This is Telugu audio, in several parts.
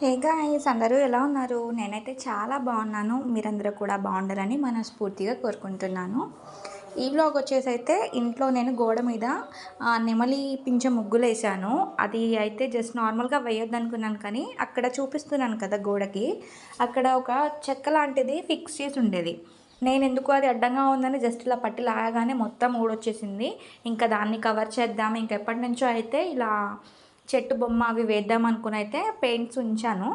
హే గాయ్స్ అందరూ ఎలా ఉన్నారు? నేనైతే చాలా బాగున్నాను. మీరందరూ కూడా బాగుండాలని మనస్ఫూర్తిగా కోరుకుంటున్నాను. ఈ బ్లాగ్ వచ్చేసి అయితే ఇంట్లో నేను గోడ మీద నెమలి పింఛ ముగ్గులు వేసాను అది అయితే జస్ట్ నార్మల్గా వేయొద్దు అనుకున్నాను కానీ అక్కడ చూపిస్తున్నాను కదా గోడకి. అక్కడ ఒక చెక్క లాంటిది ఫిక్స్ చేసి ఉండేది. నేను ఎందుకు అది అడ్డంగా ఉందని జస్ట్ ఇలా పట్టి లాగానే మొత్తం ఊడొచ్చేసింది. ఇంకా దాన్ని కవర్ చేద్దాం. ఇంకెప్పటి నుంచో అయితే ఇలా చెట్టు బొమ్మ అవి వేద్దాం అనుకుని అయితే పెయింట్స్ ఉంచాను.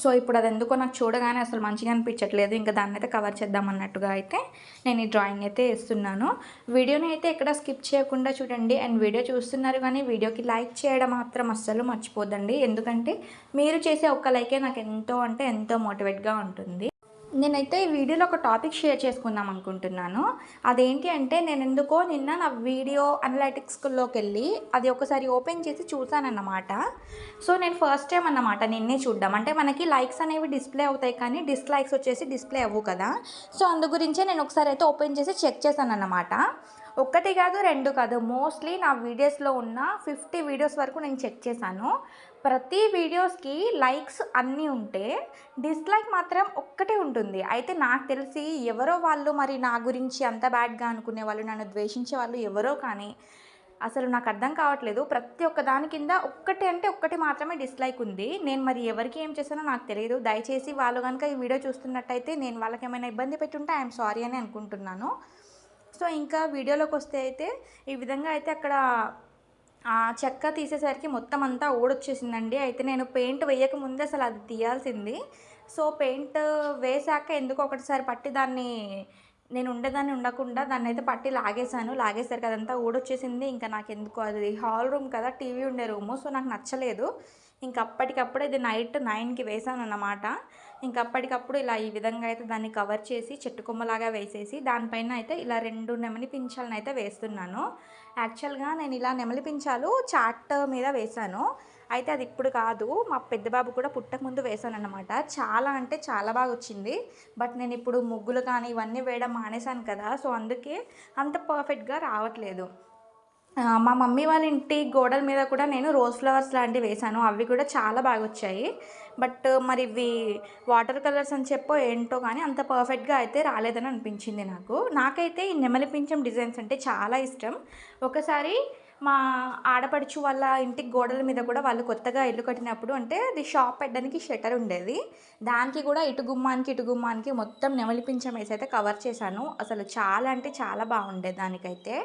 సో ఇప్పుడు అది ఎందుకో నాకు చూడగానే అసలు మంచిగా అనిపించట్లేదు. ఇంకా దాన్ని అయితే కవర్ చేద్దాం అన్నట్టుగా అయితే నేను ఈ డ్రాయింగ్ అయితే వేస్తున్నాను. వీడియోని అయితే ఎక్కడ స్కిప్ చేయకుండా చూడండి. అండ్ వీడియో చూస్తున్నారు కానీ వీడియోకి లైక్ చేయడం మాత్రం అస్సలు మర్చిపోదండి ఎందుకంటే మీరు చేసే ఒక్క లైకే నాకు ఎంతో అంటే ఎంతో మోటివేట్గా ఉంటుంది. నేనైతే ఈ వీడియోలో ఒక టాపిక్ షేర్ చేసుకుందాం అనుకుంటున్నాను. అదేంటి అంటే నేను ఎందుకో నిన్న నా వీడియో అనలైటిక్స్లోకి వెళ్ళి అది ఒకసారి ఓపెన్ చేసి చూసానన్నమాట సో నేను ఫస్ట్ టైం అన్నమాట నిన్నే చూడ్డం. అంటే మనకి లైక్స్ అనేవి డిస్ప్లే అవుతాయి కానీ డిస్లైక్స్ వచ్చేసి డిస్ప్లే అవ్వు కదా. సో అందు గురించే నేను ఒకసారి అయితే ఓపెన్ చేసి చెక్ చేశాను అన్నమాట ఒక్కటి కాదు రెండు కాదు. మోస్ట్లీ నా వీడియోస్లో ఉన్న ఫిఫ్టీ వీడియోస్ వరకు నేను చెక్ చేశాను. ప్రతి వీడియోస్కి లైక్స్ అన్నీ ఉంటే డిస్లైక్ మాత్రం ఒక్కటే ఉంటుంది. అయితే నాకు తెలిసి ఎవరో వాళ్ళు మరి నా గురించి అంత బ్యాడ్గా అనుకునే వాళ్ళు నన్ను ద్వేషించే వాళ్ళు ఎవరో కానీ అసలు నాకు అర్థం కావట్లేదు. ప్రతి ఒక్క దాని కింద ఒక్కటి అంటే ఒక్కటి మాత్రమే డిస్లైక్ ఉంది. నేను మరి ఎవరికి ఏం చేశానో నాకు తెలియదు. దయచేసి వాళ్ళు కనుక ఈ వీడియో చూస్తున్నట్టయితే నేను వాళ్ళకి ఏమైనా ఇబ్బంది పెట్టుంటే ఐఎమ్ సారీ అని అనుకుంటున్నాను. సో ఇంకా వీడియోలోకి వస్తే అయితే ఈ విధంగా అయితే అక్కడ చెక్క తీసేసరికి మొత్తం అంతా ఊడొచ్చేసిందండి. అయితే నేను పెయింట్ వేయకముందే అసలు అది తీయాల్సింది. సో పెయింట్ వేసాక ఎందుకు ఒకటిసారి పట్టి దాన్ని నేను ఉండేదాన్ని ఉండకుండా దాన్ని అయితే పట్టి లాగేశాను. లాగేసరికి అదంతా ఊడొచ్చేసింది. ఇంకా నాకు ఎందుకు అది హాల్ రూమ్ కదా టీవీ ఉండే రూము. సో నాకు నచ్చలేదు. ఇంకా అప్పటికప్పుడు ఇది నైట్ నైన్కి వేసాను అన్నమాట ఇంకా అప్పటికప్పుడు ఇలా ఈ విధంగా అయితే దాన్ని కవర్ చేసి చెట్టు కొమ్మలాగా వేసేసి దానిపైన అయితే ఇలా రెండు నెమలి పించాలను అయితే వేస్తున్నాను. యాక్చువల్గా నేను ఇలా నెమలి పించాలు చాట్ మీద వేశాను. అయితే అది ఇప్పుడు కాదు మా పెద్ద బాబు కూడా పుట్టక ముందు వేశాను అనమాట చాలా అంటే చాలా బాగా వచ్చింది. బట్ నేను ఇప్పుడు ముగ్గులు కానీ ఇవన్నీ వేయడం మానేశాను కదా సో అందుకే అంత పర్ఫెక్ట్గా రావట్లేదు. మా మమ్మీ వాళ్ళ ఇంటి గోడల మీద కూడా నేను రోజ్ ఫ్లవర్స్ లాంటివి వేశాను. అవి కూడా చాలా బాగా వచ్చాయి. బట్ మరి ఇవి వాటర్ కలర్స్ అని చెప్పో ఏంటో కానీ అంత పర్ఫెక్ట్గా అయితే రాలేదని అనిపించింది నాకు. నాకైతే ఈ నెమలి పింఛం డిజైన్స్ అంటే చాలా ఇష్టం. ఒకసారి మా ఆడపడుచు వాళ్ళ ఇంటికి గోడల మీద కూడా వాళ్ళు కొత్తగా ఇల్లు కట్టినప్పుడు అంటే అది షాప్ పెట్టడానికి షెటర్ ఉండేది. దానికి కూడా ఇటు గుమ్మానికి ఇటు గుమ్మానికి మొత్తం నెమలి పింఛం వేసి అయితే కవర్ చేశాను. అసలు చాలా అంటే చాలా బాగుండేది దానికైతే.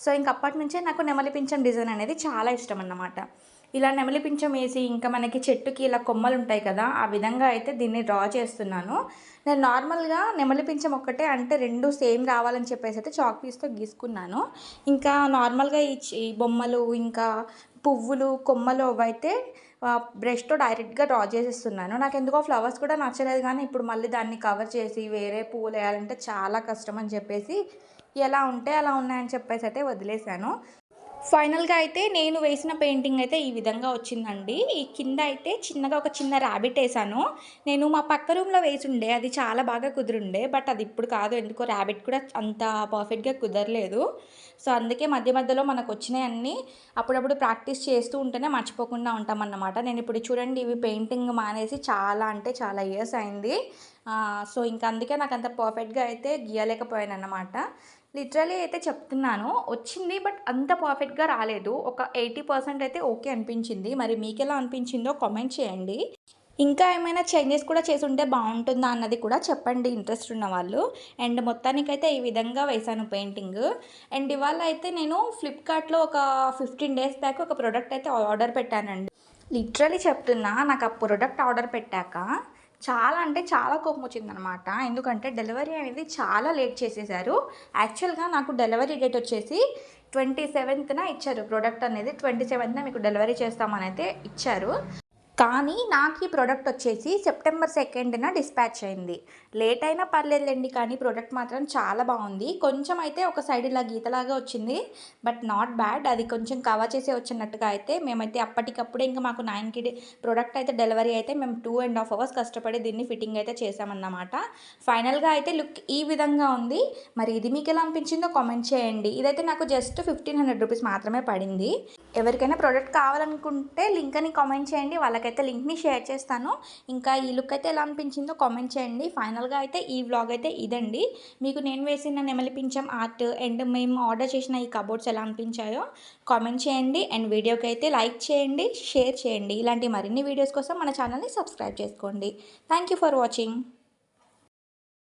సో ఇంక అప్పటి నుంచే నాకు నెమలి పింఛం డిజైన్ అనేది చాలా ఇష్టం అన్నమాట. ఇలా నెమలి పింఛం వేసి ఇంకా మనకి చెట్టుకి ఇలా కొమ్మలు ఉంటాయి కదా ఆ విధంగా అయితే దీన్ని డ్రా చేస్తున్నాను. నేను నార్మల్గా నెమలి పింఛం ఒక్కటే అంటే రెండు సేమ్ రావాలని చెప్పేసి అయితే చాక్ పీస్తో గీసుకున్నాను. ఇంకా నార్మల్గా ఈ చి- ఈ బొమ్మలు ఇంకా పువ్వులు కొమ్మలు అవైతే బ్రష్తో డైరెక్ట్గా డ్రా చేసేస్తున్నాను. నాకు ఎందుకో ఫ్లవర్స్ కూడా నచ్చలేదు కానీ ఇప్పుడు మళ్ళీ దాన్ని కవర్ చేసి వేరే పువ్వులు వేయాలంటే చాలా కష్టం అని చెప్పేసి ఎలా ఉంటే అలా ఉన్నాయని చెప్పేసి అయితే వదిలేశాను. ఫైనల్గా అయితే నేను వేసిన పెయింటింగ్ అయితే ఈ విధంగా వచ్చిందండి. ఈ కింద అయితే చిన్నగా ఒక చిన్న ర్యాబిట్ వేసాను నేను మా పక్క రూమ్లో వేసి ఉండే అది చాలా బాగా కుదిరుండే బట్ అది ఇప్పుడు కాదు ఎందుకో ర్యాబిట్ కూడా అంత పర్ఫెక్ట్గా కుదరలేదు. సో అందుకే మధ్య మధ్యలో మనకు వచ్చినాయన్నీ అప్పుడప్పుడు ప్రాక్టీస్ చేస్తూ ఉంటేనే మర్చిపోకుండా ఉంటామన్నమాట. నేను ఇప్పుడు చూడండి ఇవి పెయింటింగ్ మానేసి చాలా అంటే చాలా ఇయర్స్ అయింది. సో ఇంకా అందుకే నాకు అంత పర్ఫెక్ట్గా అయితే గీయలేకపోయాను అన్నమాట లిటరలీ అయితే చెప్తున్నాను. వచ్చింది బట్ అంత పర్ఫెక్ట్గా రాలేదు. ఒక ఎయిటీ పర్సెంట్ అయితే ఓకే అనిపించింది. మరి మీకు ఎలా అనిపించిందో కామెంట్ చేయండి. ఇంకా ఏమైనా చేంజెస్ కూడా చేసి ఉంటే బాగుంటుందా అన్నది కూడా చెప్పండి. ఇంట్రెస్ట్ ఉన్న వాళ్ళు. అండ్ మొత్తానికైతే ఈ విధంగా వేశాను పెయింటింగ్. అండ్ ఇవాళ అయితే నేను ఫ్లిప్కార్ట్లో ఒక ఫిఫ్టీన్ డేస్ బ్యాక్ ఒక ప్రోడక్ట్ అయితే ఆర్డర్ పెట్టానండి. లిటరలీ చెప్తున్నా నాకు ఆ ప్రోడక్ట్ ఆర్డర్ పెట్టాక చాలా అంటే చాలా కోపం వచ్చిందనమాట ఎందుకంటే డెలివరీ అనేది చాలా లేట్ చేసేసారు. యాక్చువల్గా నాకు డెలివరీ డేట్ వచ్చేసి ట్వంటీ సెవెంత్న ఇచ్చారు. ప్రోడక్ట్ అనేది ట్వంటీ సెవెంత్న మీకు డెలివరీ చేస్తామని అయితే ఇచ్చారు. కానీ నాకు ఈ ప్రోడక్ట్ వచ్చేసి సెప్టెంబర్ సెకండ్న డిస్పాచ్ అయింది. లేట్ అయినా పర్లేదులేండి కానీ ప్రోడక్ట్ మాత్రం చాలా బాగుంది. కొంచెం అయితే ఒక సైడ్ ఇలా గీతలాగా వచ్చింది బట్ నాట్ బ్యాడ్ అది కొంచెం కవర్ చేసే వచ్చినట్టుగా అయితే మేమైతే అప్పటికప్పుడే ఇంకా మాకు నైన్కి ప్రోడక్ట్ అయితే డెలివరీ అయితే మేము టూ అండ్ హాఫ్ అవర్స్ కష్టపడి దీన్ని ఫిట్టింగ్ అయితే చేసామన్నమాట ఫైనల్గా అయితే లుక్ ఈ విధంగా ఉంది. మరి ఇది మీకు ఎలా అనిపించిందో కామెంట్ చేయండి. ఇదైతే నాకు జస్ట్ ఫిఫ్టీన్ హండ్రెడ్ రూపీస్ మాత్రమే పడింది. ఎవరికైనా ప్రోడక్ట్ కావాలనుకుంటే లింక్ అని కామెంట్ చేయండి. వాళ్ళకైతే లింక్ని షేర్ చేస్తాను. ఇంకా ఈ లుక్ అయితే ఎలా అనిపించిందో కామెంట్ చేయండి. ఫైనల్గా అయితే ఈ వ్లాగ్ అయితే ఇదండి. మీకు నేను వేసిన నెమలి పింఛం ఆర్ట్ అండ్ మేము ఆర్డర్ చేసిన ఈ కబోర్డ్స్ ఎలా అనిపించాయో కామెంట్ చేయండి. అండ్ వీడియోకి అయితే లైక్ చేయండి షేర్ చేయండి. ఇలాంటి మరిన్ని వీడియోస్ కోసం మన ఛానల్ని సబ్స్క్రైబ్ చేసుకోండి. Thank you for watching